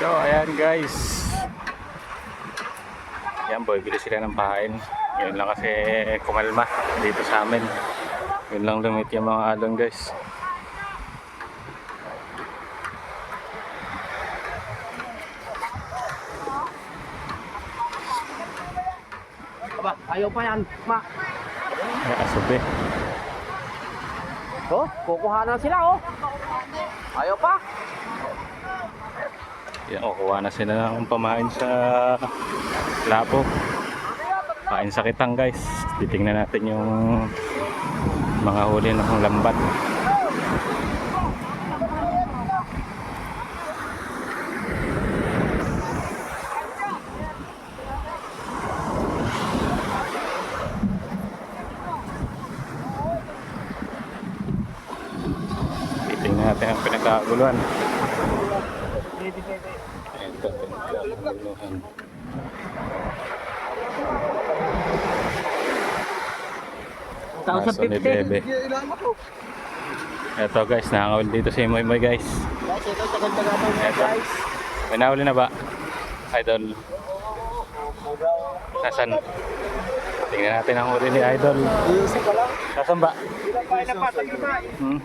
So, ayan guys. Ayan, boy, bili sila ng pahain. Yun lang kasi kumalma dito sa amin. Yun lang lumit yung mga alon guys. Aba, ayaw pa yan. Ma. Ay, asubi. Oh, kukuha na sila oh. Ayaw pa. Yan, kukuha na sila ng pamain sa lapo. Kain sa kitang guys. Titingnan natin yung mga huli ng lambat. Titingnan natin ang pinagkaguluhan. Ito, pinagkaguluhan. Nasa ni Bebe. Ito guys, nakakawin dito si Moy Moy guys. Guys, ito tagal-tagal Ito. May nahuli na ba? Idol. Nasaan? Tingnan natin ang huli ni Idol. Nasaan ba? Hmm?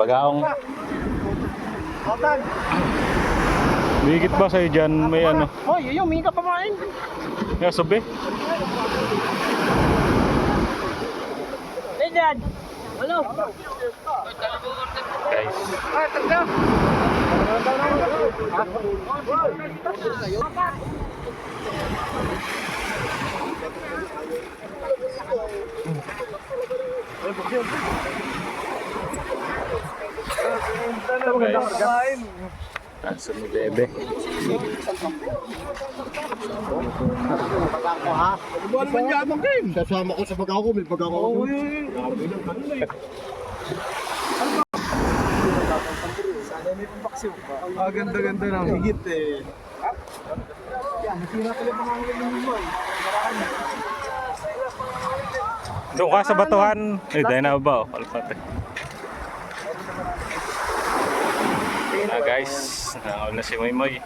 Bagaong. Otan. Bigit ba sa'yo dyan? May ano? Hoy, yun, may ka pamain. Yung sabi? Hey, Dad. Hello. Guys. Ah, tagda. Guys. Nasaan ni Bebe? Buwan man yan ang game. Kasama ko sa baga ko, may baga ko. Oo, Ah, ganda-ganda ng higit eh. Doon ka sa batuhan. Eh, dahil na ba? Oh, kalpate. Ah guys, nakakawin na si Moy Moy.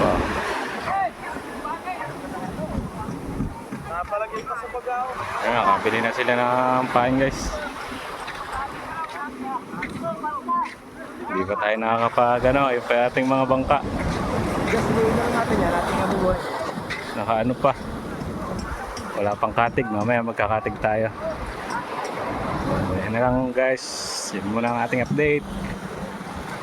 Wow. Ayun, nakabili na sila ng pain guys. Hindi pa tayo nakakapag ano, yung pa ating mga bangka. Naka ano pa. Wala pang katig, mamaya magkakatig tayo. Ayan na lang guys, yun muna ang ating update.